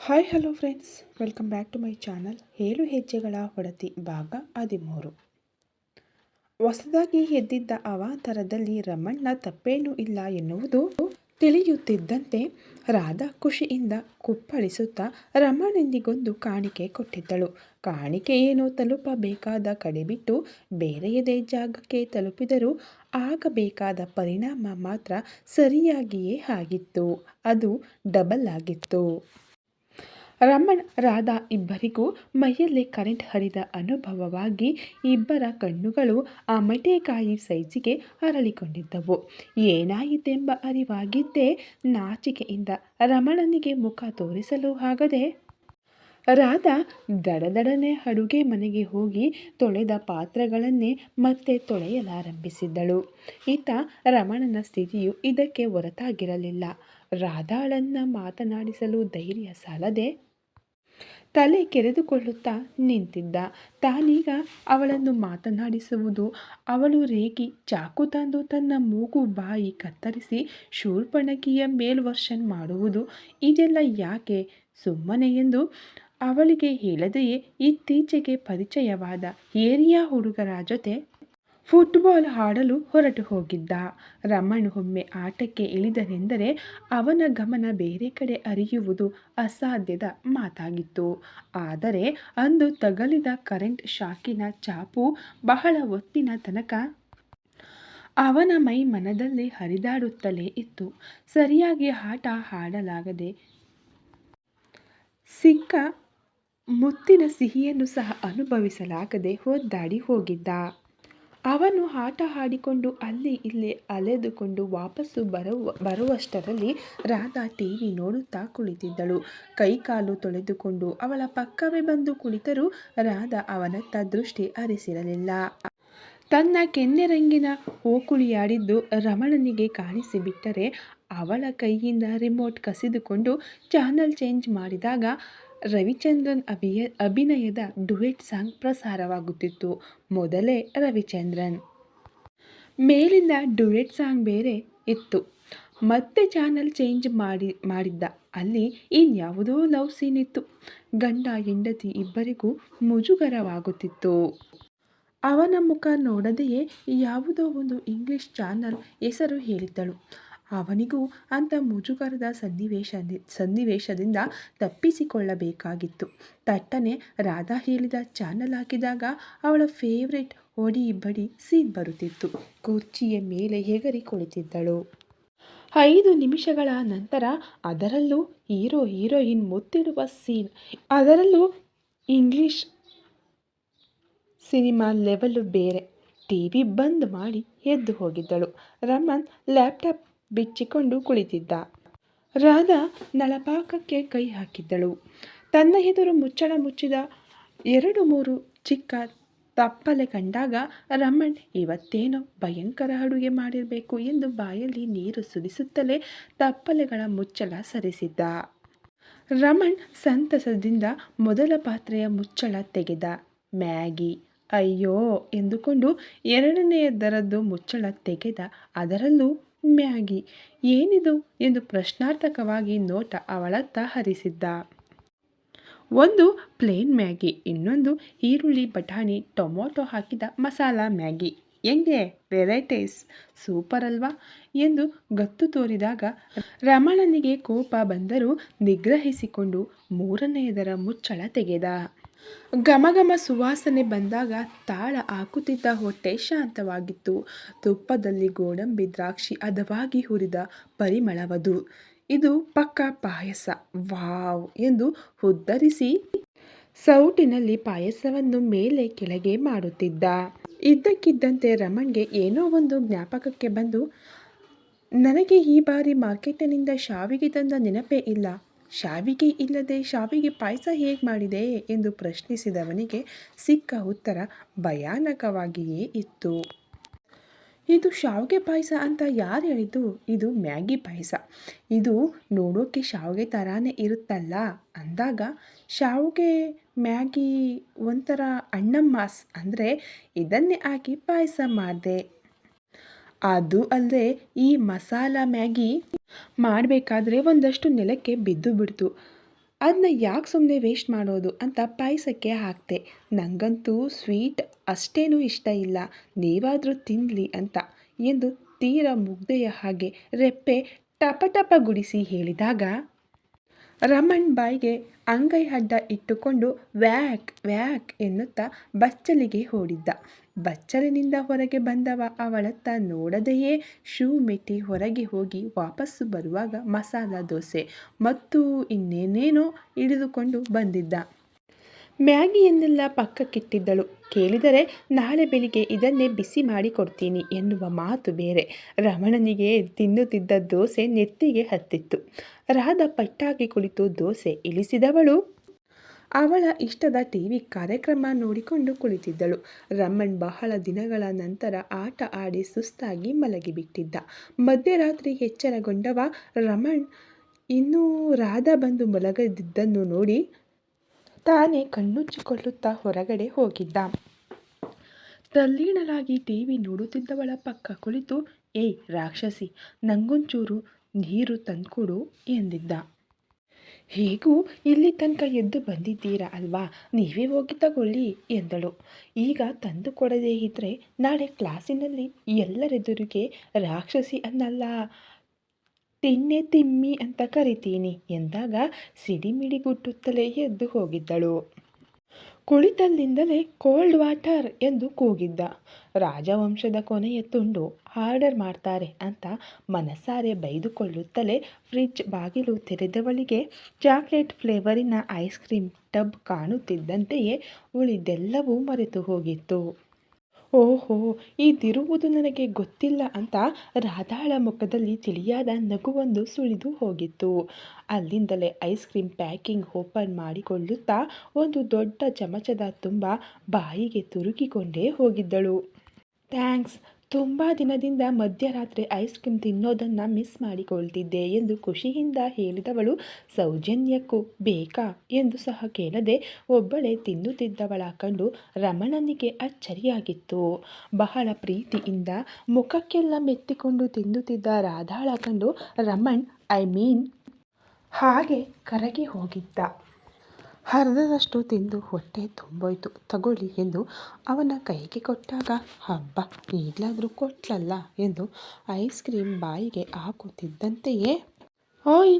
Hi, hello friends. Welcome back to my channel. ಏಳು ಹೆಜ್ಜೆಗಳ ಹೊಡತಿ ಭಾಗ ಹದಿಮೂರು. ಹೊಸದಾಗಿ ಎದ್ದಿದ್ದ ಅವಾಂತರದಲ್ಲಿ ರಮಣ್ಣ ತಪ್ಪೇನೂ ಇಲ್ಲ ಎನ್ನುವುದು ತಿಳಿಯುತ್ತಿದ್ದಂತೆ ರಾಧಾ ಖುಷಿಯಿಂದ ಕುಪ್ಪಳಿಸುತ್ತಾ ರಮಣನಿಗೊಂದು ಕಾಣಿಕೆ ಕೊಟ್ಟಿದ್ದಳು. ಕಾಣಿಕೆ ಏನೋ ತಲುಪಬೇಕಾದ ಕಡೆ ಬಿಟ್ಟು ಬೇರೆಯದೇ ಜಾಗಕ್ಕೆ ತಲುಪಿದರೂ ಆಗಬೇಕಾದ ಪರಿಣಾಮ ಮಾತ್ರ ಸರಿಯಾಗಿಯೇ ಆಗಿತ್ತು. ಅದು ಡಬಲ್ ಆಗಿತ್ತು. ರಮಣ್, ರಾಧಾ ಇಬ್ಬರಿಗೂ ಮೈಯಲ್ಲಿ ಕರೆಂಟ್ ಹರಿದ ಅನುಭವವಾಗಿ ಇಬ್ಬರ ಕಣ್ಣುಗಳು ಆ ಮಟೇಕಾಯಿ ಸೈಜಿಗೆ ಅರಳಿಕೊಂಡಿದ್ದವು. ಏನಾಯಿತೆಂಬ ಅರಿವಾಗಿದ್ದೇ ನಾಚಿಕೆಯಿಂದ ರಮಣನಿಗೆ ಮುಖ ತೋರಿಸಲು ಆಗದೆ ರಾಧಾ ದಡದಡನೆ ಅಡುಗೆ ಮನೆಗೆ ಹೋಗಿ ತೊಳೆದ ಪಾತ್ರೆಗಳನ್ನೇ ಮತ್ತೆ ತೊಳೆಯಲಾರಂಭಿಸಿದ್ದಳು. ಈತ ರಮಣನ ಸ್ಥಿತಿಯು ಇದಕ್ಕೆ ಹೊರತಾಗಿರಲಿಲ್ಲ. ರಾಧಾಳನ್ನು ಮಾತನಾಡಿಸಲು ಧೈರ್ಯ ಸಾಲದೆ ತಲೆ ಕೆರೆದುಕೊಳ್ಳುತ್ತಾ ನಿಂತಿದ್ದ. ತಾನೀಗ ಅವಳನ್ನು ಮಾತನಾಡಿಸುವುದು, ಅವಳು ರೇಗಿ ಚಾಕು ತಂದು ತನ್ನ ಮೂಗು ಬಾಯಿ ಕತ್ತರಿಸಿ ಶೂರ್ಪಣಕಿಯ ಮೇಲ್ವರ್ಷನ್ ಮಾಡುವುದು ಇದೆಲ್ಲ ಯಾಕೆ? ಸುಮ್ಮನೆ ಎಂದು ಅವಳಿಗೆ ಹೇಳದೆಯೇ ಇತ್ತೀಚೆಗೆ ಪರಿಚಯವಾದ ಏರಿಯಾ ಹುಡುಗರ ಜೊತೆ ಫುಟ್ಬಾಲ್ ಆಡಲು ಹೊರಟು ಹೋಗಿದ್ದ. ರಮಣ್ ಒಮ್ಮೆ ಆಟಕ್ಕೆ ಇಳಿದನೆಂದರೆ ಅವನ ಗಮನ ಬೇರೆ ಕಡೆ ಅರಿಯುವುದು ಅಸಾಧ್ಯದ ಮಾತಾಗಿತ್ತು. ಆದರೆ ಅಂದು ತಗಲಿದ ಕರೆಂಟ್ ಶಾಕಿನ ಚಾಪು ಬಹಳ ಹೊತ್ತಿನ ತನಕ ಅವನ ಮೈ ಮನದಲ್ಲಿ ಹರಿದಾಡುತ್ತಲೇ ಇತ್ತು. ಸರಿಯಾಗಿ ಆಟ ಆಡಲಾಗದೆ ಸಿಕ್ಕ ಮುತ್ತಿನ ಸಿಹಿಯನ್ನು ಸಹ ಅನುಭವಿಸಲಾಗದೆ ಒದ್ದಾಡಿ ಹೋಗಿದ್ದ. ಅವನು ಆಟ ಆಡಿಕೊಂಡು ಅಲ್ಲಿ ಇಲ್ಲಿ ಅಲೆದುಕೊಂಡು ವಾಪಸ್ಸು ಬರುವ, ಬರುವಷ್ಟರಲ್ಲಿ ರಾಧಾ ಟಿ ವಿ ನೋಡುತ್ತಾ ಕುಳಿತಿದ್ದಳು. ಕೈಕಾಲು ತೊಳೆದುಕೊಂಡು ಅವಳ ಪಕ್ಕವೇ ಬಂದು ಕುಳಿತರೂ ರಾಧಾ ಅವನತ್ತ ದೃಷ್ಟಿ ಹರಿಸಿರಲಿಲ್ಲ. ತನ್ನ ಕೆನ್ನೆರಂಗಿನ ಓಕುಳಿಯಾಡಿದ್ದು ರಮಣನಿಗೆ ಕಾಣಿಸಿಬಿಟ್ಟರೆ ಅವಳ ಕೈಯಿಂದ ರಿಮೋಟ್ ಕಸಿದುಕೊಂಡು ಚಾನಲ್ ಚೇಂಜ್ ಮಾಡಿದಾಗ ರವಿಚಂದ್ರನ್ ಅಭಿಯ, ಅಭಿನಯದ ಡುಯೆಟ್ ಸಾಂಗ್ ಪ್ರಸಾರವಾಗುತ್ತಿತ್ತು. ಮೊದಲೇ ರವಿಚಂದ್ರನ್. ಮೇಲಿಂದ ಡುಯೆಟ್ ಸಾಂಗ್ ಬೇರೆ ಇತ್ತು. ಮತ್ತೆ ಚಾನಲ್ ಚೇಂಜ್ ಮಾಡಿ, ಮಾಡಿದ್ದ. ಅಲ್ಲಿ ಇನ್ಯಾವುದೋ ಲವ್ ಸೀನ್ ಇತ್ತು. ಗಂಡ, ಹೆಂಡತಿ ಇಬ್ಬರಿಗೂ ಮುಜುಗರವಾಗುತ್ತಿತ್ತು. ಅವನ ಮುಖ ನೋಡದೆಯೇ ಯಾವುದೋ ಒಂದು ಇಂಗ್ಲಿಷ್ ಚಾನಲ್ ಹೆಸರು ಹೇಳಿದ್ದಳು. ಅವನಿಗೂ ಅಂಥ ಮುಜುಗರದ ಸನ್ನಿವೇಶ ಸನ್ನಿವೇಶದಿಂದ ತಪ್ಪಿಸಿಕೊಳ್ಳಬೇಕಾಗಿತ್ತು. ತಟ್ಟನೆ ರಾಧಾ ಹೇಳಿದ ಚಾನಲ್ ಹಾಕಿದಾಗ ಅವಳ ಫೇವ್ರೆಟ್ ಒಡಿ ಬಡಿ ಸೀನ್ ಬರುತ್ತಿತ್ತು. ಕುರ್ಚಿಯ ಮೇಲೆ ಹೆಗರಿ ಕುಳಿತಿದ್ದಳು. ಐದು ನಿಮಿಷಗಳ ನಂತರ ಅದರಲ್ಲೂ ಹೀರೋ, ಹೀರೋಯಿನ್ ಮುತ್ತಿಡುವ ಸೀನ್ ಅದರಲ್ಲೂ ಇಂಗ್ಲಿಷ್ ಸಿನಿಮಾ ಲೆವೆಲ್ಲು ಬೇರೆ. ಟಿ ವಿ ಬಂದ್ ಮಾಡಿ ಎದ್ದು ಹೋಗಿದ್ದಳು. ರಮನ್ ಲ್ಯಾಪ್ಟಾಪ್ ಬಿಚ್ಚಿಕೊಂಡು ಕುಳಿತಿದ್ದ. ರಾಧಾ ನಳಪಾಕಕ್ಕೆ ಕೈ ಹಾಕಿದ್ದಳು. ತನ್ನ ಎದುರು ಮುಚ್ಚಳ ಮುಚ್ಚಿದ ಎರಡು ಮೂರು ಚಿಕ್ಕ ತಪ್ಪಲೆ ಕಂಡಾಗ, ರಮಣ್, ಇವತ್ತೇನೋ ಭಯಂಕರ ಅಡುಗೆ ಮಾಡಿರಬೇಕು ಎಂದು ಬಾಯಲ್ಲಿ ನೀರು ಸುರಿಸುತ್ತಲೇ ತಪ್ಪಲೆಗಳ ಮುಚ್ಚಳ ಸರಿಸಿದ್ದ. ರಮಣ್ ಸಂತಸದಿಂದ ಮೊದಲ ಪಾತ್ರೆಯ ಮುಚ್ಚಳ ತೆಗೆದ. ಮ್ಯಾಗಿ, ಅಯ್ಯೋ ಎಂದುಕೊಂಡು ಎರಡನೆಯದರದ್ದು ಮುಚ್ಚಳ ತೆಗೆದ. ಅದರಲ್ಲೂ ಮ್ಯಾಗಿ ಏನಿದು ಎಂದು ಪ್ರಶ್ನಾರ್ಥಕವಾಗಿ ನೋಟ ಅವಳತ್ತ ಹರಿಸಿದ್ದ. ಒಂದು ಪ್ಲೇನ್ ಮ್ಯಾಗಿ, ಇನ್ನೊಂದು ಈರುಳ್ಳಿ, ಬಟಾಣಿ, ಟೊಮೊಟೊ ಹಾಕಿದ ಮಸಾಲ ಮ್ಯಾಗಿ. ಹೆಂಗೆ? ವೆರೈಟೀಸ್. ಸೂಪರ್ ಅಲ್ವಾ? ಎಂದು ಗತ್ತು ತೋರಿದಾಗ ರಮಣನಿಗೆ ಕೋಪ ಬಂದರೂ ನಿಗ್ರಹಿಸಿಕೊಂಡು ಮೂರನೆಯದರ ಮುಚ್ಚಳ ತೆಗೆದ. ಘಮಘಮ ಸುವಾಸನೆ ಬಂದಾಗ ತಾಳ ಹಾಕುತ್ತಿದ್ದ ಹೊಟ್ಟೆ ಶಾಂತವಾಗಿತ್ತು. ತುಪ್ಪದಲ್ಲಿ ಗೋಡಂಬಿ ದ್ರಾಕ್ಷಿ ಹದವಾಗಿ ಹುರಿದ ಪರಿಮಳವದು. ಇದು ಪಕ್ಕ ಪಾಯಸ. ವಾವ್ ಎಂದು ಉದ್ಧರಿಸಿ ಸೌಟಿನಲ್ಲಿ ಪಾಯಸವನ್ನು ಮೇಲೆ ಕೆಳಗೆ ಮಾಡುತ್ತಿದ್ದ. ಇದ್ದಕ್ಕಿದ್ದಂತೆ ರಮಣ್ಗೆ ಏನೋ ಒಂದು ಜ್ಞಾಪಕಕ್ಕೆ ಬಂದು, ನನಗೆ ಈ ಬಾರಿ ಮಾರ್ಕೆಟಿನಿಂದ ಶಾವಿಗೆ ತಂದ ನೆನಪೇ ಇಲ್ಲ. ಶಾವಿಗೆ ಇಲ್ಲದೆ ಶಾವಿಗೆ ಪಾಯಸ ಹೇಗೆ ಮಾಡಿದೆ ಎಂದು ಪ್ರಶ್ನಿಸಿದವನಿಗೆ ಸಿಕ್ಕ ಉತ್ತರ ಭಯಾನಕವಾಗಿಯೇ ಇತ್ತು. ಇದು ಶಾವಿಗೆ ಪಾಯಸ ಅಂತ ಯಾರು ಹೇಳಿದ್ದು? ಇದು ಮ್ಯಾಗಿ ಪಾಯಸ. ಇದು ನೋಡೋಕ್ಕೆ ಶಾವಿಗೆ ಥರಾನೇ ಇರುತ್ತಲ್ಲ. ಅಂದಾಗ ಶಾವಿಗೆ ಮ್ಯಾಗಿ ಒಂಥರ ಅಣ್ಣಮ್ಮಾಸ್ ಅಂದರೆ ಇದನ್ನೇ ಹಾಕಿ ಪಾಯಸ ಮಾಡಿದೆ. ಅದು ಅಲ್ಲದೆ ಈ ಮಸಾಲ ಮ್ಯಾಗಿ ಮಾಡಬೇಕಾದ್ರೆ ಒಂದಷ್ಟು ನೆಲಕ್ಕೆ ಬಿದ್ದು ಬಿಡ್ತು. ಅದನ್ನ ಯಾಕೆ ಸುಮ್ಮನೆ ವೇಸ್ಟ್ ಮಾಡೋದು ಅಂತ ಪಾಯಸಕ್ಕೆ ಹಾಕ್ತೆ ನನಗಂತೂ ಸ್ವೀಟ್ ಅಷ್ಟೇನೂ ಇಷ್ಟ ಇಲ್ಲ. ನೀವಾದರೂ ತಿನ್ನಲಿ ಅಂತ ಎಂದು ತೀರ ಮುಗ್ದೆಯ ಹಾಗೆ ರೆಪ್ಪೆ ಟಪ ಟಪ ಗುಡಿಸಿ ಹೇಳಿದಾಗ ರಮಣ್ ಬಾಯ್ಗೆ ಅಂಗೈ ಅಡ್ಡ ಇಟ್ಟುಕೊಂಡು ವ್ಯಾಕ್ ವ್ಯಾಕ್ ಎನ್ನುತ್ತಾ ಬಚ್ಚಲಿಗೆ ಓಡಿದ್ದ. ಬಚ್ಚಲಿನಿಂದ ಹೊರಗೆ ಬಂದವ ಅವಳತ್ತ ನೋಡದೆಯೇ ಶೂ ಮೆಟ್ಟಿ ಹೊರಗೆ ಹೋಗಿ ವಾಪಸ್ಸು ಬರುವಾಗ ಮಸಾಲ ದೋಸೆ ಮತ್ತು ಇನ್ನೇನೇನೋ ಹಿಡಿದುಕೊಂಡು ಬಂದಿದ್ದ. ಮ್ಯಾಗಿಯನ್ನೆಲ್ಲ ಪಕ್ಕಕ್ಕಿಟ್ಟಿದ್ದಳು. ಕೇಳಿದರೆ, ನಾಳೆ ಬೆಳಿಗ್ಗೆ ಇದನ್ನೇ ಬಿಸಿ ಮಾಡಿ ಕೊಡ್ತೀನಿ ಎನ್ನುವ ಮಾತು ಬೇರೆ. ರಮಣನಿಗೆ ತಿನ್ನುತ್ತಿದ್ದ ದೋಸೆ ನೆತ್ತಿಗೆ ಹತ್ತಿತ್ತು. ರಾಧ ಪಟ್ಟಾಗಿ ಕುಳಿತು ದೋಸೆ ಇಳಿಸಿದವಳು. ಅವಳ ಇಷ್ಟದ ಟಿವಿ ಕಾರ್ಯಕ್ರಮ ನೋಡಿಕೊಂಡು ಕುಳಿತಿದ್ದಳು. ರಮಣ್ ಬಹಳ ದಿನಗಳ ನಂತರ ಆಟ ಆಡಿ ಸುಸ್ತಾಗಿ ಮಲಗಿಬಿಟ್ಟಿದ್ದ. ಮಧ್ಯರಾತ್ರಿ ಎಚ್ಚರಗೊಂಡವ ರಮಣ್, ಇನ್ನೂ ರಾಧಾ ಬಂದು ಮಲಗದಿದ್ದನ್ನು ನೋಡಿ ತಾನೇ ಕಣ್ಣುಚ್ಚಿಕೊಳ್ಳುತ್ತಾ ಹೊರಗಡೆ ಹೋಗಿದ್ದ. ತಲ್ಲೀಣಲಾಗಿ ಟಿವಿ ನೋಡುತ್ತಿದ್ದವಳ ಪಕ್ಕ ಕುಳಿತು ಏಯ್ ರಾಕ್ಷಸಿ, ನಂಗೊಂಚೂರು ನೀರು ತಂದ್ಕೊಡು ಎಂದಿದ್ದ. ಹೇಗೂ? ಇಲ್ಲಿ ತನಕ ಎದ್ದು ಬಂದಿದ್ದೀರಾ ಅಲ್ವಾ? ನೀವೇ ಹೋಗಿ ತಗೊಳ್ಳಿ ಎಂದಳು. ಈಗ ತಂದು ಕೊಡದೇ ಇದ್ದರೆ ನಾಳೆ ಕ್ಲಾಸಿನಲ್ಲಿ ಎಲ್ಲರೆದುರಿಗೆ ರಾಕ್ಷಸಿ ಅನ್ನಲ್ಲ. ತಿನ್ನೆ ತಿಮ್ಮಿ ಅಂತ ಕರಿತೀನಿ ಎಂದಾಗ ಸಿಡಿಮಿಡಿಗುಟ್ಟುತ್ತಲೇ ಎದ್ದು ಹೋಗಿದ್ದಳು. ಕುಳಿತಲ್ಲಿಂದಲೇ ಕೋಲ್ಡ್ ವಾಟರ್ ಎಂದು ಕೂಗಿದ್ದ. ರಾಜವಂಶದ ಕೊನೆಯ ತುಂಡು ಆರ್ಡರ್ ಮಾಡ್ತಾರೆ ಅಂತ ಮನಸಾರೆ ಬೈದುಕೊಳ್ಳುತ್ತಲೇ ಫ್ರಿಡ್ಜ್ ಬಾಗಿಲು ತೆರೆದವಳಿಗೆ ಚಾಕ್ಲೇಟ್ ಫ್ಲೇವರಿನ ಐಸ್ ಕ್ರೀಮ್ ಟಬ್ ಕಾಣುತ್ತಿದ್ದಂತೆಯೇ ಉಳಿದೆಲ್ಲವೂ ಮರೆತು ಹೋಗಿತ್ತು ಓಹೋ ಇದಿರುವುದು ನನಗೆ ಗೊತ್ತಿಲ್ಲ ಅಂತ ರಾಧಾಳ ಮುಖದಲ್ಲಿ ತಿಳಿಯಾದ ನಗುವೊಂದು ಸುಳಿದು ಹೋಗಿತ್ತು. ಅಲ್ಲಿಂದಲೇ ಐಸ್ ಕ್ರೀಮ್ ಪ್ಯಾಕಿಂಗ್ ಓಪನ್ ಮಾಡಿಕೊಳ್ಳುತ್ತಾ ಒಂದು ದೊಡ್ಡ ಚಮಚದ ತುಂಬ ಬಾಯಿಗೆ ತುರುಕಿಕೊಂಡೇ ಹೋಗಿದ್ದಳು. ಥ್ಯಾಂಕ್ಸ್ ತುಂಬ ದಿನದಿಂದ ಮಧ್ಯರಾತ್ರಿ ಐಸ್ ಕ್ರೀಮ್ ತಿನ್ನೋದನ್ನು ಮಿಸ್ ಮಾಡಿಕೊಳ್ತಿದ್ದೆ ಎಂದು ಖುಷಿಯಿಂದ ಹೇಳಿದವಳು, ಸೌಜನ್ಯಕ್ಕೂ ಬೇಕಾ? ಎಂದು ಸಹ ಕೇಳದೆ ಒಬ್ಬಳೇ ತಿನ್ನುತ್ತಿದ್ದವಳ ಕಂಡು ರಮಣನಿಗೆ ಅಚ್ಚರಿಯಾಗಿತ್ತು. ಬಹಳ ಪ್ರೀತಿಯಿಂದ ಮುಖಕ್ಕೆಲ್ಲ ಮೆತ್ತಿಕೊಂಡು ತಿನ್ನುತ್ತಿದ್ದ ರಾಧಾಳ ಕಂಡು ರಮಣ್ ಐ ಮೀನ್ ಹಾಗೆ ಕರಗಿ ಹೋಗಿದ್ದ. ಅರ್ಧದಷ್ಟು ತಿಂದು ಹೊಟ್ಟೆ ತುಂಬೋಯ್ತು. ತಗೊಳ್ಳಿ ಎಂದು ಅವನ ಕೈಗೆ ಕೊಟ್ಟಾಗ, ಹಬ್ಬ, ಈಗಲಾದರೂ ಕೊಟ್ಲಲ್ಲ ಎಂದು ಐಸ್ ಕ್ರೀಮ್ ಬಾಯಿಗೆ ಹಾಕುತ್ತಿದ್ದಂತೆಯೇ. ಓಯ್,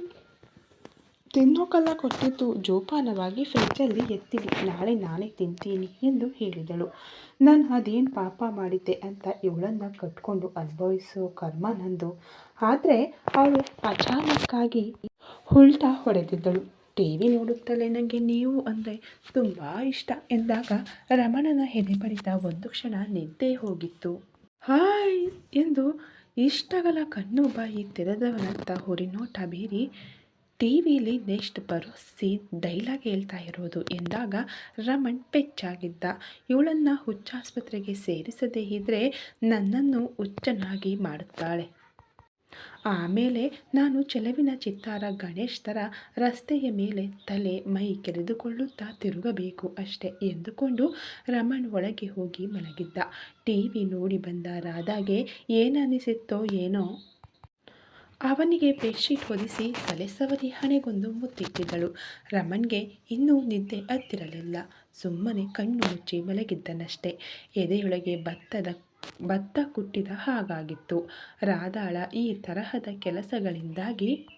ತಿನ್ನೋಕಲ್ಲ ಕೊಟ್ಟಿದ್ದು, ಜೋಪಾನವಾಗಿ ಫ್ರಿಜ್ಜಲ್ಲಿ ಎತ್ತಿಡಿ ನಾಳೆ ನಾನೇ ತಿಂತೀನಿ ಎಂದು ಹೇಳಿದಳು. ನಾನು ಅದೇನು ಪಾಪ ಮಾಡಿದ್ದೆ ಅಂತ ಇವಳನ್ನು ಕಟ್ಕೊಂಡು ಅನುಭವಿಸೋ ಕರ್ಮ ನಂದು. ಆದರೆ ಅವಳು ಅಚಾನಕ್ಕಾಗಿ ಉಲ್ಟಾ ಹೊಡೆದಿದ್ದಳು. ಟಿವಿ ನೋಡುತ್ತಲೇ ನನಗೆ ನೀವು ಅಂದರೆ ತುಂಬ ಇಷ್ಟ ಎಂದಾಗ ರಮಣನ ಹೆದೆ ಬಡಿತ ಒಂದು ಕ್ಷಣ ನಿದ್ದೆ ಹೋಗಿತ್ತು. ಹಾಯ್ ಎಂದು ಇಷ್ಟಗಳ ಕಣ್ಣು ಬಾಯಿ ತೆರೆದವನತ್ತ ಹುರಿನೋಟ ಬೀರಿ ಟಿ ವಿಲಿ ನೆಕ್ಸ್ಟ್ ಬರೋ ಡೈಲಾಗ್ ಹೇಳ್ತಾ ಇರೋದು ಎಂದಾಗ ರಮಣ್ ಪೆಚ್ಚಾಗಿದ್ದ ಇವಳನ್ನು ಹುಚ್ಚಾಸ್ಪತ್ರೆಗೆ ಸೇರಿಸದೇ ಇದ್ದರೆ ನನ್ನನ್ನು ಹುಚ್ಚನಾಗಿ ಮಾಡುತ್ತಾಳೆ. ಆಮೇಲೆ ನಾನು ಚೆಲುವಿನ ಚಿತ್ತಾರ ಗಣೇಶ್ ಥರ ರಸ್ತೆಯ ಮೇಲೆ ತಲೆ ಮೈ ಕೆರೆದುಕೊಳ್ಳುತ್ತಾ ತಿರುಗಬೇಕು ಅಷ್ಟೆ ಎಂದುಕೊಂಡು ರಮಣ್ ಒಳಗೆ ಹೋಗಿ ಮಲಗಿದ್ದ. ಟಿ ವಿ ನೋಡಿ ಬಂದ ರಾಧಾಗೆ ಏನನಿಸಿತ್ತೋ ಏನೋ? ಅವನಿಗೆ ಬೆಡ್ಶೀಟ್ ಹೊದಿಸಿ ತಲೆ ಸವರಿ ಹಣೆಗೊಂದು ಮುತ್ತಿಟ್ಟಿದ್ದಳು. ರಮಣ್ಗೆ ಇನ್ನೂ ನಿದ್ದೆ ಹತ್ತಿರಲಿಲ್ಲ. ಸುಮ್ಮನೆ ಕಣ್ಣು ಮುಚ್ಚಿ ಮಲಗಿದ್ದನಷ್ಟೆ. ಎದೆಯೊಳಗೆ ಭತ್ತದ ಭತ್ತ ಕುಟ್ಟಿದ ಹಾಗಾಗಿತ್ತು. ರಾಧಾಳ ಈ ತರಹದ ಕೆಲಸಗಳಿಂದಾಗಿ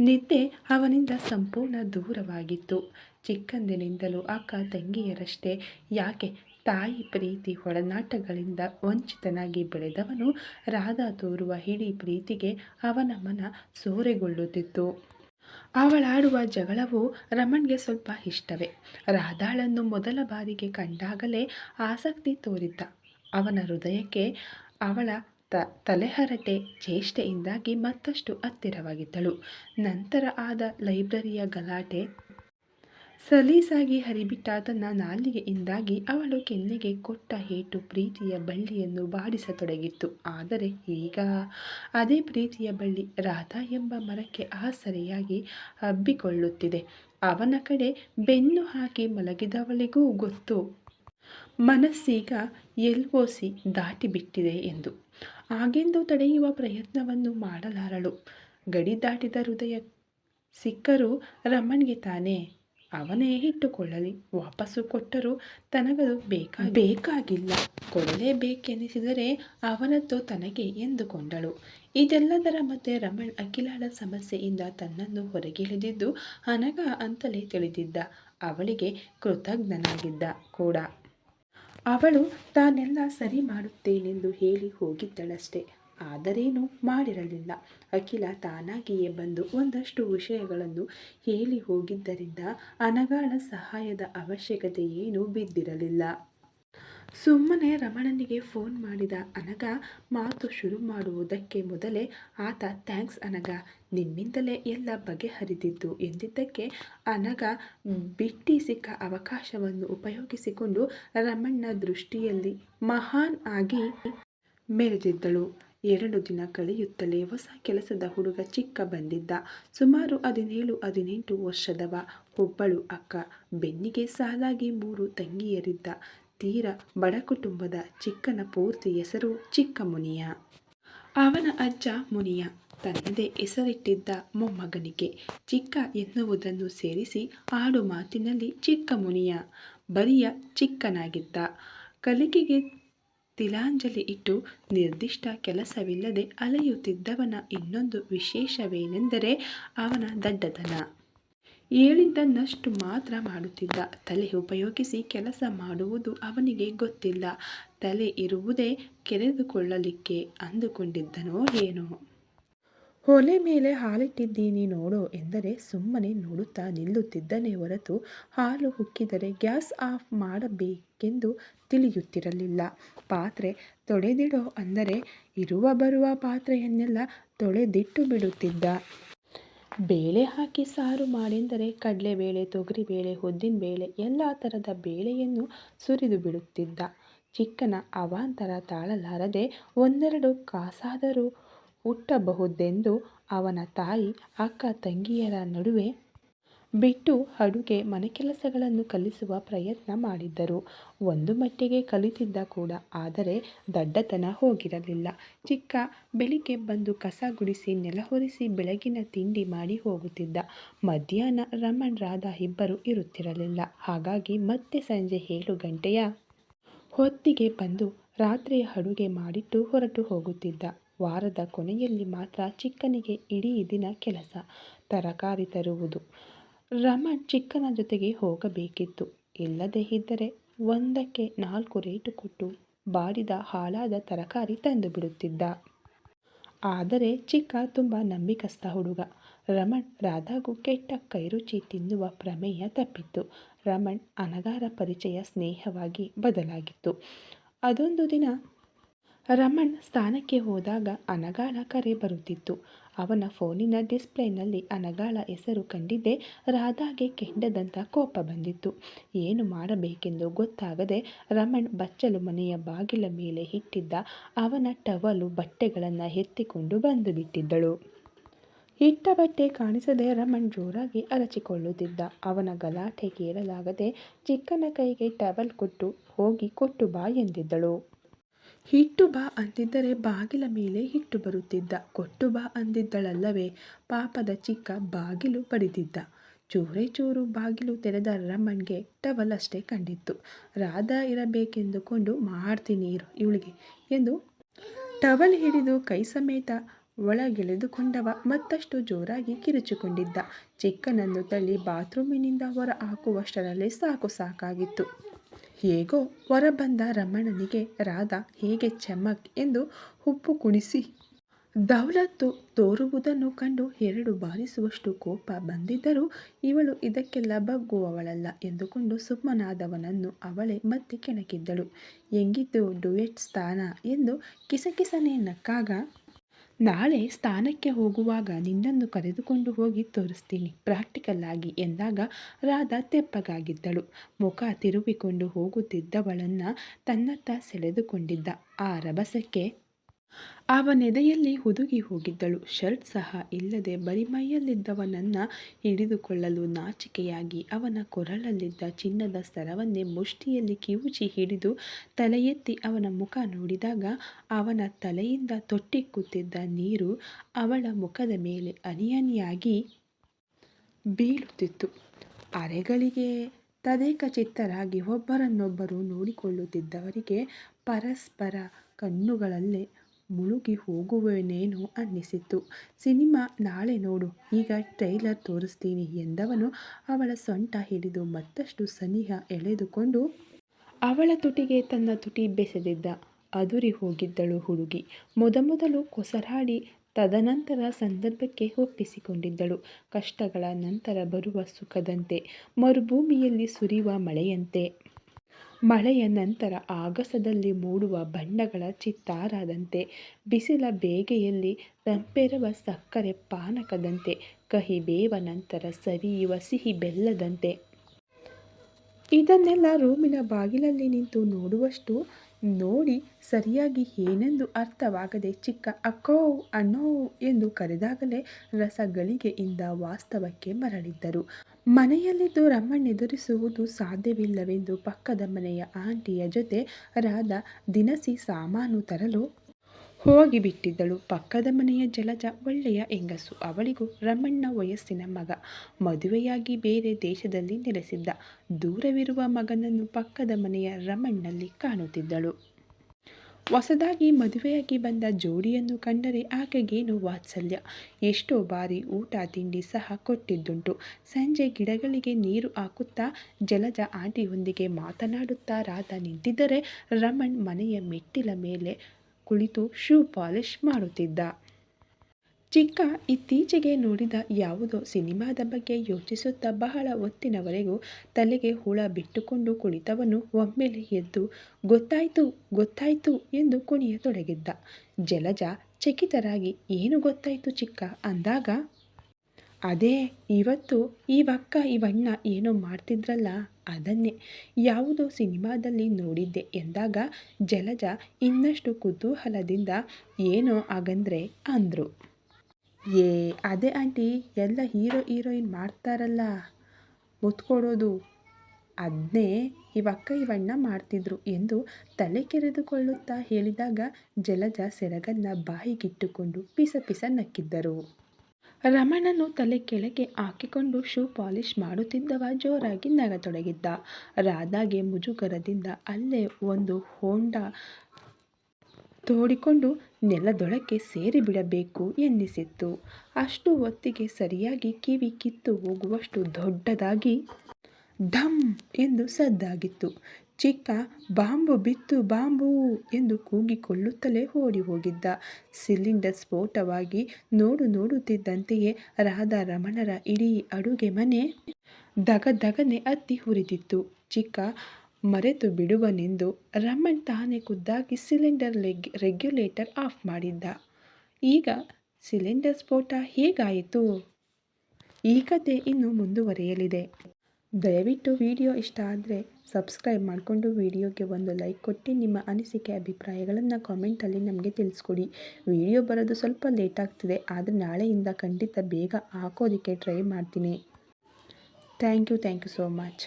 ನಿದ್ದೆ ಅವನಿಂದ ಸಂಪೂರ್ಣ ದೂರವಾಗಿತ್ತು. ಚಿಕ್ಕಂದಿನಿಂದಲೂ ಅಕ್ಕ ತಂಗಿಯರಷ್ಟೇ. ಯಾಕೆ? ತಾಯಿ ಪ್ರೀತಿ ಒಡನಾಟಗಳಿಂದ ವಂಚಿತನಾಗಿ ಬೆಳೆದವನು ರಾಧಾ ತೋರುವ ಹಿಡಿ ಪ್ರೀತಿಗೆ ಅವನ ಮನ ಸೋರೆಗೊಳ್ಳುತ್ತಿತ್ತು. ಅವಳಾಡುವ ಜಗಳವು ರಮಣ್ಗೆ ಸ್ವಲ್ಪ ಇಷ್ಟವೇ. ರಾಧಾಳನ್ನು ಮೊದಲ ಬಾರಿಗೆ ಕಂಡಾಗಲೇ ಆಸಕ್ತಿ ತೋರಿದ್ದ. ಅವನ ಹೃದಯಕ್ಕೆ ಅವಳ ತ, ತಲೆಹರಟೆ ಚೇಷ್ಟೆಯಿಂದಾಗಿ ಮತ್ತಷ್ಟು ಹತ್ತಿರವಾಗಿದ್ದಳು. ನಂತರ ಆದ ಲೈಬ್ರರಿಯ ಗಲಾಟೆ ಸಲೀಸಾಗಿ ಹರಿಬಿಟ್ಟ ತನ್ನ ನಾಲಿಗೆಯಿಂದಾಗಿ ಅವಳು ಕೆನ್ನೆಗೆ ಕೊಟ್ಟ ಏಟು ಪ್ರೀತಿಯ ಬಳ್ಳಿಯನ್ನು ಬಾಡಿಸತೊಡಗಿತ್ತು. ಆದರೆ ಈಗ ಅದೇ ಪ್ರೀತಿಯ ಬಳ್ಳಿ ರಾಧಾ ಎಂಬ ಮರಕ್ಕೆ ಆಸರೆಯಾಗಿ ಹಬ್ಬಿಕೊಳ್ಳುತ್ತಿದೆ. ಅವನ ಕಡೆ ಬೆನ್ನು ಹಾಕಿ ಮಲಗಿದವಳಿಗೂ ಗೊತ್ತು. ಮನಸ್ಸೀಗ ಎಲ್ ಒ ಸಿ ದಾಟಿಬಿಟ್ಟಿದೆ ಎಂದು. ಹಾಗೆಂದು ತಡೆಯುವ ಪ್ರಯತ್ನವನ್ನು ಮಾಡಲಾರಳು. ಗಡಿ ದಾಟಿದ ಹೃದಯ ಸಿಕ್ಕರೂ ರಮಣ್ಗೆ ತಾನೇ ಅವನೇ ಇಟ್ಟುಕೊಳ್ಳಲಿ. ವಾಪಸ್ಸು ಕೊಟ್ಟರೂ ತನಗದು ಬೇಕಾ ಬೇಕಾಗಿಲ್ಲ. ಕೊಡಲೇಬೇಕೆನಿಸಿದರೆ ಅವನದ್ದು ತನಗೆ ಎಂದುಕೊಂಡಳು. ಇದೆಲ್ಲದರ ಮಧ್ಯೆ ರಮಣ್ ಅಖಿಲಾಳ ಸಮಸ್ಯೆಯಿಂದ ತನ್ನನ್ನು ಹೊರಗಿಳಿದಿದ್ದು ಅನಗ ಅಂತಲೇ ತಿಳಿದಿದ್ದ. ಅವಳಿಗೆ ಕೃತಜ್ಞನಾಗಿದ್ದ ಕೂಡ. ಅವಳು ತಾನೆಲ್ಲ ಸರಿ ಮಾಡುತ್ತೇನೆಂದು ಹೇಳಿ ಹೋಗಿದ್ದಳಷ್ಟೇ. ಆದರೇನು ಮಾಡಿರಲಿಲ್ಲ. ಅಖಿಲ ತಾನಾಗಿಯೇ ಬಂದು ಒಂದಷ್ಟು ವಿಷಯಗಳನ್ನು ಹೇಳಿ ಹೋಗಿದ್ದರಿಂದ ಅನಗಾಳ ಸಹಾಯದ ಅವಶ್ಯಕತೆ ಏನೂ ಬಿದ್ದಿರಲಿಲ್ಲ. ಸುಮ್ಮನೆ ರಮಣನಿಗೆ ಫೋನ್ ಮಾಡಿದ ಅನಗ ಮಾತು ಶುರು ಮಾಡುವುದಕ್ಕೆ ಮೊದಲೇ ಆತ, ಥ್ಯಾಂಕ್ಸ್ ಅನಗ ನಿಮ್ಮಿಂದಲೇ ಎಲ್ಲ ಬಗೆಹರಿದಿದ್ದು ಎಂದಿದ್ದಕ್ಕೆ ಅನಗ ಬಿಟ್ಟಿ ಸಿಕ್ಕ ಅವಕಾಶವನ್ನು ಉಪಯೋಗಿಸಿಕೊಂಡು ರಮಣ್ಣ ದೃಷ್ಟಿಯಲ್ಲಿ ಮಹಾನ್ ಆಗಿ ಮೆರೆದಿದ್ದಳು. ಎರಡು ದಿನ ಕಳೆಯುತ್ತಲೇ ಹೊಸ ಕೆಲಸದ ಹುಡುಗ ಚಿಕ್ಕ ಬಂದಿದ್ದ. ಸುಮಾರು ಹದಿನೇಳು, ಹದಿನೆಂಟು ವರ್ಷದವ ಒಬ್ಬಳು ಅಕ್ಕ. ಬೆನ್ನಿಗೆ ಸಾಲಾಗಿ ಮೂರು ತಂಗಿಯರಿದ್ದ. ತೀರ ಬಡ ಕುಟುಂಬದ ಚಿಕ್ಕನ ಪೂರ್ತಿ ಹೆಸರು ಚಿಕ್ಕ ಮುನಿಯ ಅವನ ಅಜ್ಜ ಮುನಿಯ. ತನ್ನದೇ ಹೆಸರಿಟ್ಟಿದ್ದ ಮೊಮ್ಮಗನಿಗೆ ಚಿಕ್ಕ ಎನ್ನುವುದನ್ನು ಸೇರಿಸಿ ಆಡು ಮಾತಿನಲ್ಲಿ ಚಿಕ್ಕ ಮುನಿಯ ಬರಿಯ ಚಿಕ್ಕನಾಗಿದ್ದ. ಕಲಿಕೆಗೆ ತಿಲಾಂಜಲಿ ಇಟ್ಟು ನಿರ್ದಿಷ್ಟ ಕೆಲಸವಿಲ್ಲದೆ ಅಲೆಯುತ್ತಿದ್ದವನ ಇನ್ನೊಂದು ವಿಶೇಷವೇನೆಂದರೆ ಅವನ ದಡ್ಡತನ. ಹೇಳಿದ್ದನ್ನಷ್ಟು ಮಾತ್ರ ಮಾಡುತ್ತಿದ್ದ. ತಲೆ ಉಪಯೋಗಿಸಿ ಕೆಲಸ ಮಾಡುವುದು ಅವನಿಗೆ ಗೊತ್ತಿಲ್ಲ. ತಲೆ ಇರುವುದೇ ಕೆರೆದುಕೊಳ್ಳಲಿಕ್ಕೆ ಅಂದುಕೊಂಡಿದ್ದನೋ ಏನೋ. ಒಲೆ ಮೇಲೆ ಹಾಲಿಟ್ಟಿದ್ದೀನಿ ನೋಡೋ ಎಂದರೆ ಸುಮ್ಮನೆ ನೋಡುತ್ತಾ ನಿಲ್ಲುತ್ತಿದ್ದನೇ ಹೊರತು ಹಾಲು ಹುಕ್ಕಿದರೆ ಗ್ಯಾಸ್ ಆಫ್ ಮಾಡಬೇಕೆಂದು ತಿಳಿಯುತ್ತಿರಲಿಲ್ಲ. ಪಾತ್ರೆ ತೊಳೆದಿಡೋ ಅಂದರೆ ಇರುವ ಬರುವ ಪಾತ್ರೆಯನ್ನೆಲ್ಲ ತೊಳೆದಿಟ್ಟು ಬಿಡುತ್ತಿದ್ದ. ಬೇಳೆ ಹಾಕಿ ಸಾರು ಮಾಡೆಂದರೆ ಕಡಲೆಬೇಳೆ, ತೊಗರಿಬೇಳೆ ಬೇಳೆ ಎಲ್ಲ ಥರದ ಬೇಳೆಯನ್ನು ಸುರಿದು ಬಿಡುತ್ತಿದ್ದ. ಚಿಕ್ಕನ ಅವಾಂತರ ತಾಳಲಾರದೆ ಒಂದೆರಡು ಕಾಸಾದರೂ ಹುಟ್ಟಬಹುದೆಂದು ಅವನ ತಾಯಿ, ಅಕ್ಕ, ತಂಗಿಯರ ನಡುವೆ ಬಿಟ್ಟು ಅಡುಗೆ ಮನೆಕೆಲಸಗಳನ್ನು ಕಲಿಸುವ ಪ್ರಯತ್ನ ಮಾಡಿದ್ದರು. ಒಂದು ಮಟ್ಟಿಗೆ ಕಲಿತಿದ್ದ ಕೂಡ, ಆದರೆ ದಡ್ಡತನ ಹೋಗಿರಲಿಲ್ಲ. ಚಿಕ್ಕ ಬೆಳಿಗ್ಗೆ ಬಂದು ಕಸ ಗುಡಿಸಿ ನೆಲಹೊರಿಸಿ ಬೆಳಗಿನ ತಿಂಡಿ ಮಾಡಿ ಹೋಗುತ್ತಿದ್ದ. ಮಧ್ಯಾಹ್ನ ರಮಣ್ ರಾಧಾ ಇಬ್ಬರು ಇರುತ್ತಿರಲಿಲ್ಲ. ಹಾಗಾಗಿ ಮತ್ತೆ ಸಂಜೆ ಏಳು ಗಂಟೆಯ ಹೊತ್ತಿಗೆ ಬಂದು ರಾತ್ರಿಯ ಅಡುಗೆ ಮಾಡಿಟ್ಟು ಹೊರಟು ಹೋಗುತ್ತಿದ್ದ. ವಾರದ ಕೊನೆಯಲ್ಲಿ ಮಾತ್ರ ಚಿಕ್ಕನಿಗೆ ಇಡೀ ದಿನ ಕೆಲಸ. ತರಕಾರಿ ತರುವುದು ರಮಣ್ ಚಿಕ್ಕನ ಜೊತೆಗೆ ಹೋಗಬೇಕಿತ್ತು. ಇಲ್ಲದೇ ಇದ್ದರೆ ಒಂದಕ್ಕೆ ನಾಲ್ಕು ರೇಟು ಕೊಟ್ಟು ಬಾಡಿದ ಹಾಳಾದ ತರಕಾರಿ ತಂದು ಬಿಡುತ್ತಿದ್ದ. ಆದರೆ ಚಿಕ್ಕ ತುಂಬ ನಂಬಿಕಸ್ಥ ಹುಡುಗ. ರಮಣ್ ರಾಧಾಗೂ ಕೆಟ್ಟ ಕೈರುಚಿ ತಿನ್ನುವ ಪ್ರಮೇಯ ತಪ್ಪಿತ್ತು. ರಮಣ್ ಅನಗಾರ ಪರಿಚಯ ಸ್ನೇಹವಾಗಿ ಬದಲಾಗಿತ್ತು. ಅದೊಂದು ದಿನ ರಮಣ್ ಸ್ಥಾನಕ್ಕೆ ಹೋದಾಗ ಅನಗಾಳ ಕರೆ ಬರುತ್ತಿತ್ತು. ಅವನ ಫೋನಿನ ಡಿಸ್ಪ್ಲೇನಲ್ಲಿ ಅನಗಾಳ ಹೆಸರು ಕಂಡಿದ್ದೆ ರಾಧಾಗೆ ಕೆಂಡದಂಥ ಕೋಪ ಬಂದಿತ್ತು. ಏನು ಮಾಡಬೇಕೆಂದು ಗೊತ್ತಾಗದೆ ರಮಣ್ ಬಚ್ಚಲು ಮನೆಯ ಬಾಗಿಲ ಮೇಲೆ ಇಟ್ಟಿದ್ದ ಅವನ ಟವಲು ಬಟ್ಟೆಗಳನ್ನು ಎತ್ತಿಕೊಂಡು ಬಂದು ಬಿಟ್ಟಿದ್ದಳು. ಇಟ್ಟ ಬಟ್ಟೆ ಕಾಣಿಸದೆ ರಮಣ್ ಜೋರಾಗಿ ಅರಚಿಕೊಳ್ಳುತ್ತಿದ್ದ. ಅವನ ಗಲಾಟೆ ಕೇಳಲಾಗದೆ ಚಿಕ್ಕನ ಕೈಗೆ ಟವಲ್ ಕೊಟ್ಟು ಹೋಗಿ ಕೊಟ್ಟು ಬಾ ಎಂದಿದ್ದಳು. ಹಿಟ್ಟು ಬಾ ಅಂದಿದ್ದರೆ ಬಾಗಿಲ ಮೇಲೆ ಹಿಟ್ಟು ಬರುತ್ತಿದ್ದ. ಕೊಟ್ಟು ಬಾ ಅಂದಿದ್ದಳಲ್ಲವೇ, ಪಾಪದ ಚಿಕ್ಕ ಬಾಗಿಲು ಪಡೆದಿದ್ದ. ಚೂರೇ ಚೂರು ಬಾಗಿಲು ತೆರೆದ ರಮಣ್ಗೆ ಟವಲ್ ಅಷ್ಟೇ ಕಂಡಿತ್ತು. ರಾಧಾ ಇರಬೇಕೆಂದುಕೊಂಡು, ಮಾಡ್ತೀನಿ ಇರು ಇವಳಿಗೆ ಎಂದು ಟವಲ್ ಹಿಡಿದು ಕೈ ಸಮೇತ ಒಳಗೆಳೆದುಕೊಂಡವ, ಮತ್ತಷ್ಟು ಜೋರಾಗಿ ಕಿರುಚಿಕೊಂಡಿದ್ದ. ಚಿಕ್ಕನನ್ನು ತಳ್ಳಿ ಬಾತ್ರೂಮಿನಿಂದ ಹೊರ ಹಾಕುವಷ್ಟರಲ್ಲಿ ಸಾಕು ಸಾಕಾಗಿತ್ತು. ಹೇಗೋ ಹೊರಬಂದ ರಮಣನಿಗೆ ರಾಧ ಹೇಗೆ ಚಮಕ್ ಎಂದು ಹುಪ್ಪು ಕುಣಿಸಿ. ದೌಲತ್ತು ತೋರುವುದನ್ನು ಕಂಡು ಎರಡು ಬಾರಿಸುವಷ್ಟು ಕೋಪ ಬಂದಿದ್ದರೂ ಇವಳು ಇದಕ್ಕೆಲ್ಲ ಬಗ್ಗುವವಳಲ್ಲ ಎಂದುಕೊಂಡು ಸುಮ್ಮನಾದವನನ್ನು ಅವಳೇ ಮತ್ತೆ ಕೆಣಕಿದ್ದಳು. ಹೆಂಗಿದ್ದು ಡುಯೆಟ್ ಸ್ಥಾನ? ಎಂದು ಕಿಸಕಿಸನೆ ನಕ್ಕಾಗ ನಾಳೆ ಸ್ಥಾನಕ್ಕೆ ಹೋಗುವಾಗ ನಿನ್ನನ್ನು ಕರೆದುಕೊಂಡು ಹೋಗಿ ತೋರಿಸ್ತೀನಿ ಪ್ರಾಕ್ಟಿಕಲ್ ಆಗಿ ಎಂದಾಗ ರಾಧಾ ತೆಪ್ಪಗಾಗಿದ್ದಳು. ಮುಖ ತಿರುಗಿಕೊಂಡು ಹೋಗುತ್ತಿದ್ದವಳನ್ನು ತನ್ನತ್ತ ಸೆಳೆದುಕೊಂಡಿದ್ದ ಆ ರಭಸಕ್ಕೆ ಅವನೆದೆಯಲ್ಲಿ ಹುದುಗಿ ಹೋಗಿದ್ದಳು. ಶರ್ಟ್ ಸಹ ಇಲ್ಲದೆ ಬರಿಮೈಯಲ್ಲಿದ್ದವನನ್ನ ಹಿಡಿದುಕೊಳ್ಳಲು ನಾಚಿಕೆಯಾಗಿ ಅವನ ಕೊರಳಲ್ಲಿದ್ದ ಚಿನ್ನದ ಸರವನ್ನೇ ಮುಷ್ಟಿಯಲ್ಲಿ ಕಿವುಚಿ ಹಿಡಿದು ತಲೆಯೆತ್ತಿ ಅವನ ಮುಖ ನೋಡಿದಾಗ ಅವನ ತಲೆಯಿಂದ ತೊಟ್ಟಿಕ್ಕುತ್ತಿದ್ದ ನೀರು ಅವಳ ಮುಖದ ಮೇಲೆ ಅನಿಯನಿಯಾಗಿ ಬೀಳುತ್ತಿತ್ತು. ಅರೆಗಳಿಗೆ ತದೇಕ ಚಿತ್ತರಾಗಿ ಒಬ್ಬರನ್ನೊಬ್ಬರು ನೋಡಿಕೊಳ್ಳುತ್ತಿದ್ದವರಿಗೆ ಪರಸ್ಪರ ಕಣ್ಣುಗಳಲ್ಲೇ ಮುಳುಗಿ ಹೋಗುವೆನೇನೋ ಅನ್ನಿಸಿತ್ತು. ಸಿನಿಮಾ ನಾಳೆ ನೋಡು, ಈಗ ಟ್ರೈಲರ್ ತೋರಿಸ್ತೀನಿ ಎಂದವನು ಅವಳ ಸೊಂಟ ಹಿಡಿದು ಮತ್ತಷ್ಟು ಸನಿಹ ಎಳೆದುಕೊಂಡು ಅವಳ ತುಟಿಗೆ ತನ್ನ ತುಟಿ ಬೆಸೆದಿದ್ದ ಅದುರಿ ಹೋಗಿದ್ದಳು ಹುಡುಗಿ. ಮೊದಮೊದಲು ಕೊಸರಾಡಿ ತದನಂತರ ಸಂದರ್ಭಕ್ಕೆ ಒಪ್ಪಿಸಿಕೊಂಡಿದ್ದಳು. ಕಷ್ಟಗಳ ನಂತರ ಬರುವ ಸುಖದಂತೆ ಮರುಭೂಮಿಯಲ್ಲಿ ಸುರಿಯುವ ಮಳೆಯಂತೆ. ಮಳೆಯ ನಂತರ ಆಗಸದಲ್ಲಿ ಮೂಡುವ ಬಣ್ಣಗಳ ಚಿತ್ತಾರದಂತೆ, ಬಿಸಿಲ ಬೇಗೆಯಲ್ಲಿ ತಂಪೆರುವ ಸಕ್ಕರೆ ಪಾನಕದಂತೆ, ಕಹಿ ಬೇವ ನಂತರ ಸವಿಯುವ ಸಿಹಿ ಬೆಲ್ಲದಂತೆ. ಇದನ್ನೆಲ್ಲ ರೂಮಿನ ಬಾಗಿಲಲ್ಲಿ ನಿಂತು ನೋಡುವಷ್ಟು ನೋಡಿ ಸರಿಯಾಗಿ ಏನೆಂದು ಅರ್ಥವಾಗದೆ ಚಿಕ್ಕ ಅಕ್ಕೋ, ಅಣ್ಣೋ ಎಂದು ಕರೆದಾಗಲೇ ರಸಗಳಿಗೆಯಿಂದ ವಾಸ್ತವಕ್ಕೆ ಮರಳಿದ್ದರು. ಮನೆಯಲ್ಲಿದ್ದು ರಮ್ಮಣ್ಣೆದುರಿಸುವುದು ಸಾಧ್ಯವಿಲ್ಲವೆಂದು ಪಕ್ಕದ ಮನೆಯ ಆಂಟಿಯ ಜೊತೆ ರಾಧ ದಿನಸಿ ಸಾಮಾನು ತರಲು ಹೋಗಿಬಿಟ್ಟಿದ್ದಳು. ಪಕ್ಕದ ಮನೆಯ ಜಲಜ ಒಳ್ಳೆಯ ಹೆಂಗಸು. ಅವಳಿಗೂ ರಮಣ್ಣ ವಯಸ್ಸಿನ ಮಗ. ಮದುವೆಯಾಗಿ ಬೇರೆ ದೇಶದಲ್ಲಿ ನೆಲೆಸಿದ್ದ. ದೂರವಿರುವ ಮಗನನ್ನು ಪಕ್ಕದ ಮನೆಯ ರಮಣ್ಣಲ್ಲಿ ಕಾಣುತ್ತಿದ್ದಳು. ಹೊಸದಾಗಿ ಮದುವೆಯಾಗಿ ಬಂದ ಜೋಡಿಯನ್ನು ಕಂಡರೆ ಆಕೆಗೇನು ವಾತ್ಸಲ್ಯ? ಎಷ್ಟೋ ಬಾರಿ ಊಟ, ತಿಂಡಿ ಸಹ ಕೊಟ್ಟಿದ್ದುಂಟು. ಸಂಜೆ ಗಿಡಗಳಿಗೆ ನೀರು ಹಾಕುತ್ತಾ ಜಲಜ ಆಂಟಿಯೊಂದಿಗೆ ಮಾತನಾಡುತ್ತಾ ರಾಧ ನಿಂತಿದ್ದರೆ ರಮಣ್ ಮನೆಯ ಮೆಟ್ಟಿಲ ಮೇಲೆ ಕುಳಿತು ಶೂ ಪಾಲಿಷ್ ಮಾಡುತ್ತಿದ್ದ. ಚಿಕ್ಕ ಇತ್ತೀಚೆಗೆ ನೋಡಿದ ಯಾವುದೋ ಸಿನಿಮಾದ ಬಗ್ಗೆ ಯೋಚಿಸುತ್ತಾ ಬಹಳ ಹೊತ್ತಿನವರೆಗೂ ತಲೆಗೆ ಹುಳ ಬಿಟ್ಟುಕೊಂಡು ಕುಳಿತವನು ಒಮ್ಮೆಲೆ ಎದ್ದು, ಗೊತ್ತಾಯ್ತು ಗೊತ್ತಾಯ್ತು ಎಂದು ಕುಣಿಯತೊಡಗಿದ್ದ ಜಲಜ ಚಕಿತರಾಗಿ, ಏನು ಗೊತ್ತಾಯ್ತು ಚಿಕ್ಕ? ಅಂದಾಗ? ಅದೇ, ಇವತ್ತು ಇವಕ್ಕ ಇವಣ್ಣ ಏನೋ ಮಾಡ್ತಿದ್ರಲ್ಲ, ಅದನ್ನೇ. ಯಾವುದೋ ಸಿನಿಮಾದಲ್ಲಿ ನೋಡಿದ್ದೆ ಎಂದಾಗ ಜಲಜ ಇನ್ನಷ್ಟು ಕುತೂಹಲದಿಂದ, ಏನೋ ಆಗಂದ್ರೆ ಅಂದರು. ಏ, ಅದೇ ಆಂಟಿ, ಎಲ್ಲ ಹೀರೋ, ಹೀರೋಯಿನ್ ಮಾಡ್ತಾರಲ್ಲ. ಮುತ್ಕೊಡೋದು. ಅದನ್ನೇ ಇವಕ್ಕ ಇವಣ್ಣ ಮಾಡ್ತಿದ್ರು ಎಂದು ತಲೆ ಕೆರೆದುಕೊಳ್ಳುತ್ತಾ ಹೇಳಿದಾಗ ಜಲಜ ಸೆರಗನ್ನ ಬಾಯಿಗಿಟ್ಟುಕೊಂಡು ಪಿಸ ಪಿಸ ನಕ್ಕಿದ್ದರು. ರಮಣನು ತಲೆ ಕೆಳಗೆ ಹಾಕಿಕೊಂಡು ಶೂ ಪಾಲಿಷ್ ಮಾಡುತ್ತಿದ್ದವ ಜೋರಾಗಿ ನಗತೊಡಗಿದ್ದ ರಾಧಾಗೆ ಮುಜುಗರದಿಂದ ಅಲ್ಲೇ ಒಂದು ಹೋಂಡ ತೋಡಿಕೊಂಡು ನೆಲದೊಳಕ್ಕೆ ಸೇರಿಬಿಡಬೇಕು ಎನ್ನಿಸಿತ್ತು. ಅಷ್ಟು ಹೊತ್ತಿಗೆ ಸರಿಯಾಗಿ ಕಿವಿ ಕಿತ್ತು ಹೋಗುವಷ್ಟು ದೊಡ್ಡದಾಗಿ ಢಮ್ ಎಂದು ಸದ್ದಾಗಿತ್ತು. ಚಿಕ್ಕ ಬಾಂಬು ಬಿತ್ತು ಬಾಂಬು ಎಂದು ಕೂಗಿಕೊಳ್ಳುತ್ತಲೇ ಓಡಿ ಹೋಗಿದ್ದ ಸಿಲಿಂಡರ್ ಸ್ಫೋಟವಾಗಿ ನೋಡು ನೋಡುತ್ತಿದ್ದಂತೆಯೇ ರಾಧಾ ರಮಣರ ಇಡೀ ಅಡುಗೆ ಮನೆ ದಗ ದಗನೆ ಹತ್ತಿ ಹುರಿದಿತ್ತು. ಚಿಕ್ಕ ಮರೆತು ಬಿಡುವನೆಂದು ರಮಣ್ ತಾನೇ ಖುದ್ದಾಗಿ ಸಿಲಿಂಡರ್ ಲೆಗ್, ರೆಗ್ಯುಲೇಟರ್ ಆಫ್ ಮಾಡಿದ್ದ. ಈಗ ಸಿಲಿಂಡರ್ ಸ್ಫೋಟ ಹೇಗಾಯಿತು? ಈ ಕತೆ ಇನ್ನು ಮುಂದುವರಿಯಲಿದೆ. ದಯವಿಟ್ಟು ವಿಡಿಯೋ ಇಷ್ಟ ಆದರೆ ಸಬ್ಸ್ಕ್ರೈಬ್ ಮಾಡಿಕೊಂಡು ವಿಡಿಯೋಗೆ ಒಂದು ಲೈಕ್ ಕೊಟ್ಟು ನಿಮ್ಮ ಅನಿಸಿಕೆ ಅಭಿಪ್ರಾಯಗಳನ್ನು ಕಾಮೆಂಟಲ್ಲಿ ನಮಗೆ ತಿಳಿಸ್ಕೊಡಿ. ವಿಡಿಯೋ ಬರೋದು ಸ್ವಲ್ಪ ಲೇಟ್ ಆಗ್ತಿದೆ, ಆದರೆ ನಾಳೆಯಿಂದ ಖಂಡಿತ ಬೇಗ ಹಾಕೋದಕ್ಕೆ ಟ್ರೈ ಮಾಡ್ತೀನಿ. Thank you thank you so much.